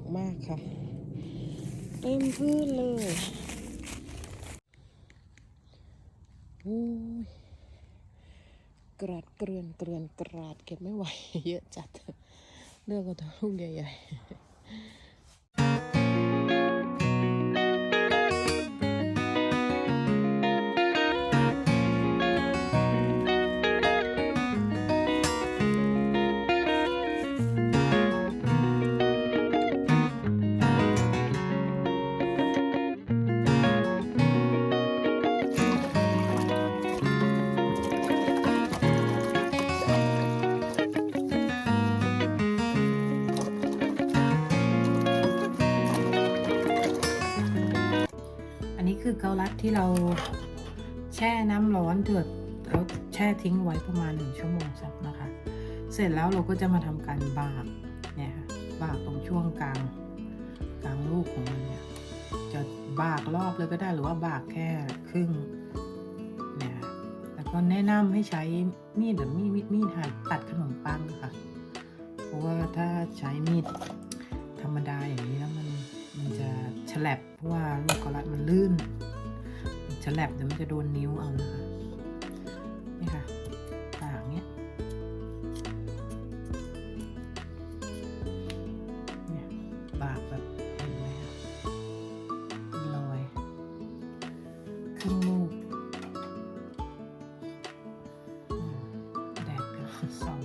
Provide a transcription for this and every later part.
กมากค่ะ เต็มพื้นเลยโอ้ยกราดเกลือนเกลือนกราดเก็บไม่ไหว เยอะจัด เลือกเอาแต่ลูกใหญ่ๆ คือเกาลัดที่เราแช่น้ำร้อนเดือดแล้วแช่ทิ้งไว้ประมาณหนึ่งชั่วโมงสักนะคะ เสร็จแล้วเราก็จะมาทำการบากเนี่ยค่ะบากตรงช่วงกลางกลางลูกของมันเนี่ยจะบากรอบเลยก็ได้หรือว่าบากแค่ครึ่งเนี่ยแล้วก็แนะนำให้ใช้มีดแบบมีดมีดหั่นตัดขนมปังค่ะ เพราะว่าถ้าใช้มีดธรรมดาอย่างนี้แล้วมันมันจะ ฉลับเพราะว่าลูกกอลัดมันลื่นฉลับเดี๋ยวมันจะโดนนิ้วเอานะคะนี่ค่ะปากเนี้ยเนี่ยบากแบบเห็นไหมคะเป็นรอยครึ่งลูกแดดก็ส่อง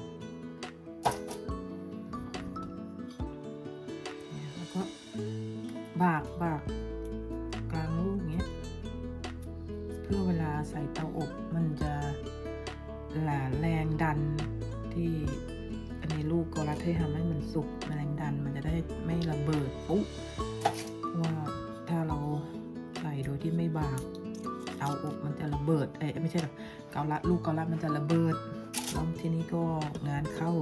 เนี่ยแล้วก็ บากบากกลางลูกเงี้ย เพื่อเวลาใส่เตาอบมันจะหลาแรงดันที่อันนี้ลูกก็รัดให้ทำให้มันสุกแรงดันมันจะได้ไม่ระเบิดปุ๊บว่าถ้าเราใส่โดยที่ไม่บากเตาอบมันจะระเบิดเอ้ไม่ใช่หรอกเกาลัดลูกเกาลัดมันจะระเบิดแล้วทีนี้ก็งานเข้า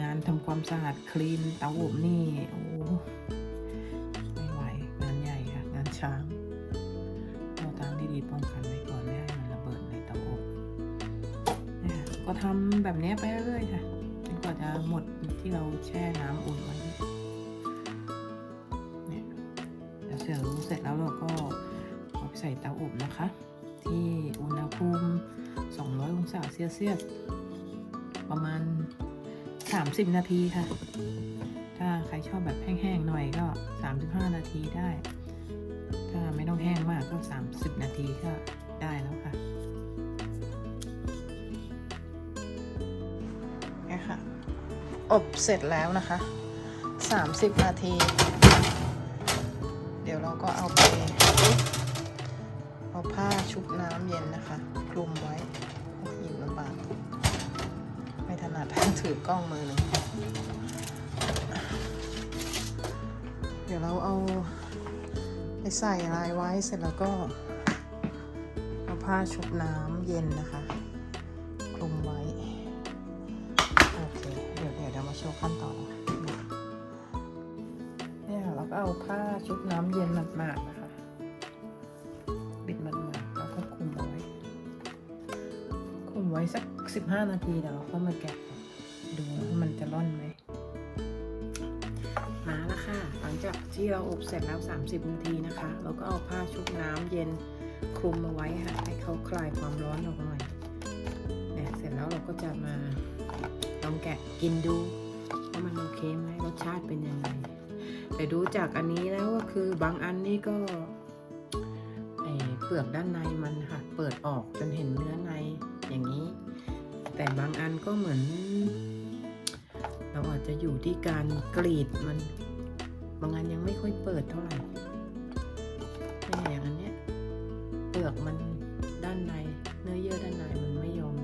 งานทำความสะอาดคลีนเตาอบนี่โอ้ ไม่ไหว งานใหญ่ค่ะ งานช้างเราทางที่ดีป้องกันไว้ก่อนไม่ให้มันระเบิดในเตาอบเนี่ยก็ทำแบบนี้ไปเรื่อยๆค่ะจนกว่าจะหมดที่เราแช่น้ำอุ่นไว้เนี่ยเดี๋ยวเสร็จเสร็จแล้วเราก็เอาไปใส่เตาอบนะคะ ที่อุณหภูมิ 200 องศาเซลเซียสประมาณ 30 นาทีค่ะ ถ้าใครชอบแบบ 35 นาทีได้ ถ้าไม่ต้องแห้งมากก็ 30 นาทีก็ได้แล้วค่ะนี่ค่ะ อบเสร็จแล้วนะคะ 30 นาที เดี๋ยวเราก็เอาไปเอาผ้าชุบน้ำเย็นนะคะ คลุมไว้อ้ยหยิบลำบากไม่ถนัดถือกล้องมือหนึ่ง เดี๋ยวเราเอาไปใส่ลายไว้เสร็จแล้วก็เอาผ้าชุบน้ำเย็นนะคะคลุมไว้ โอเค เดี๋ยวเดี๋ยวเรามาโชว์ขั้นตอนนะคะเนี่ยเราก็เอาผ้าชุบน้ำเย็นหมาดๆนะคะปิดมันหมาดๆแล้วก็คลุมไว้ คลุมไว้สัก 15 นาทีเดี๋ยวเราค่อยมาแกะดูว่ามันจะร่อนไหม หลังจากที่เราอบเสร็จแล้ว 30 นาทีนะคะ เราก็เอาผ้าชุบน้ำเย็นคลุมมาไว้ค่ะให้เขาคลายความร้อนออกหน่อยเนี่ยเสร็จแล้วเราก็จะมาลองแกะกินดูว่ามันโอเคไหมรสชาติเป็นยังไงแต่ดูจากอันนี้แล้วก็คือบางอันนี่ก็เปลือกด้านในมันค่ะเปิดออกจนเห็นเนื้อในอย่างนี้ แต่บางอันก็เหมือน เราอาจจะอยู่ที่การกรีดมัน บางอันยังไม่ค่อยเปิดเท่าไหร่เนี่ยอย่างอันเนี้ยเปลือกมันด้านใน เนื้อเยื่อด้านในมันไม่ยอม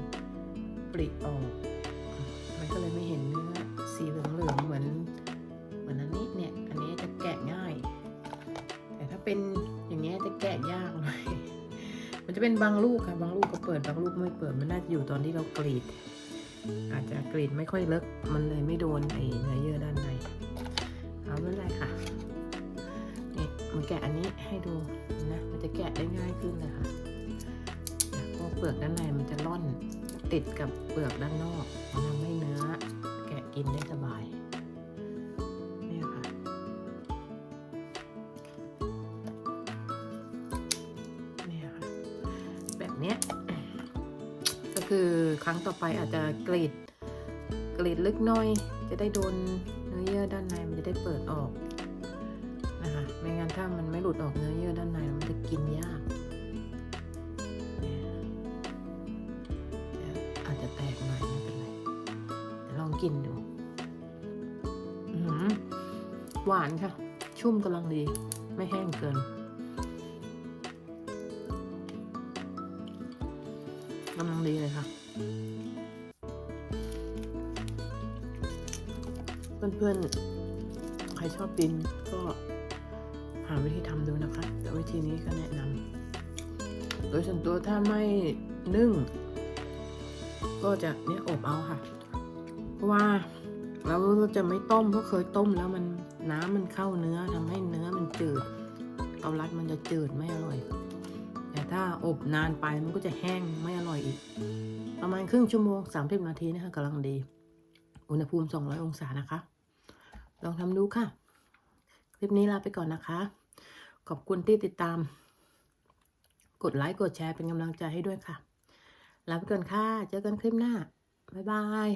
ปริออก มันก็เลยไม่เห็นเนื้อสีเหลืองๆเหมือนเหมือนอันนี้เนี่ย อันนี้จะแกะง่าย แต่ถ้าเป็นอย่างเงี้ยจะแกะยากหน่อยมันจะเป็นบางลูกค่ะบางลูกก็เปิดบางลูกไม่เปิดมันน่าจะอยู่ตอนที่เรากรีด อาจจะกรีดไม่ค่อยเลิกมันเลยไม่โดนไอ้เนื้อเยื่อด้านใน เอาไม่เป็ค่ะ นี่มันแกะอันนี้ให้ดูนะ มันจะแกะได้ง่ายขึ้นเลยค่ะพวกเปลือกด้านในมันจะร่อนติดกับเปลือกด้านนอกทำให้เนื้อ แกะกินได้สบายเนี้ยก็คือครั้งต่อไปอาจจะกรีดกรีดลึกน่อย จะได้โดน ดออกเนื้อเยื่อด้านในมันจะกินยาก อาจจะแตกหน่อยไม่เป็นไรลองกินดูอื้อหือหวานค่ะ ชุ่มกำลังดี ไม่แห้งเกิน กำลังดีเลยค่ะเพื่อนๆ ใครชอบกินก็าวิธีทำดูนะคะ แต่วิธีนี้ก็แนะนำโดยส่วนตัวถ้าไม่นึ่ง ก็จะเนี่ยอบเอาค่ะ เพราะว่าเราจะไม่ต้มเพราะเคยต้มแล้วมันน้ำมันเข้าเนื้อทำให้เนื้อมันจืดเกาลัดมันจะจืดไม่อร่อย แต่ถ้าอบนานไปมันก็จะแห้งไม่อร่อยอีก ประมาณครึ่งชั่วโมง 30 นาทีนะคะกำลังดี อุณหภูมิ 200 องศานะคะ ลองทำดูค่ะ คลิปนี้ลาไปก่อนนะคะ ขอบคุณที่ติดตาม กดไลค์กดแชร์เป็นกำลังใจให้ด้วยค่ะลาไปก่อนค่ะ เจอกันคลิปหน้า บ๊ายบาย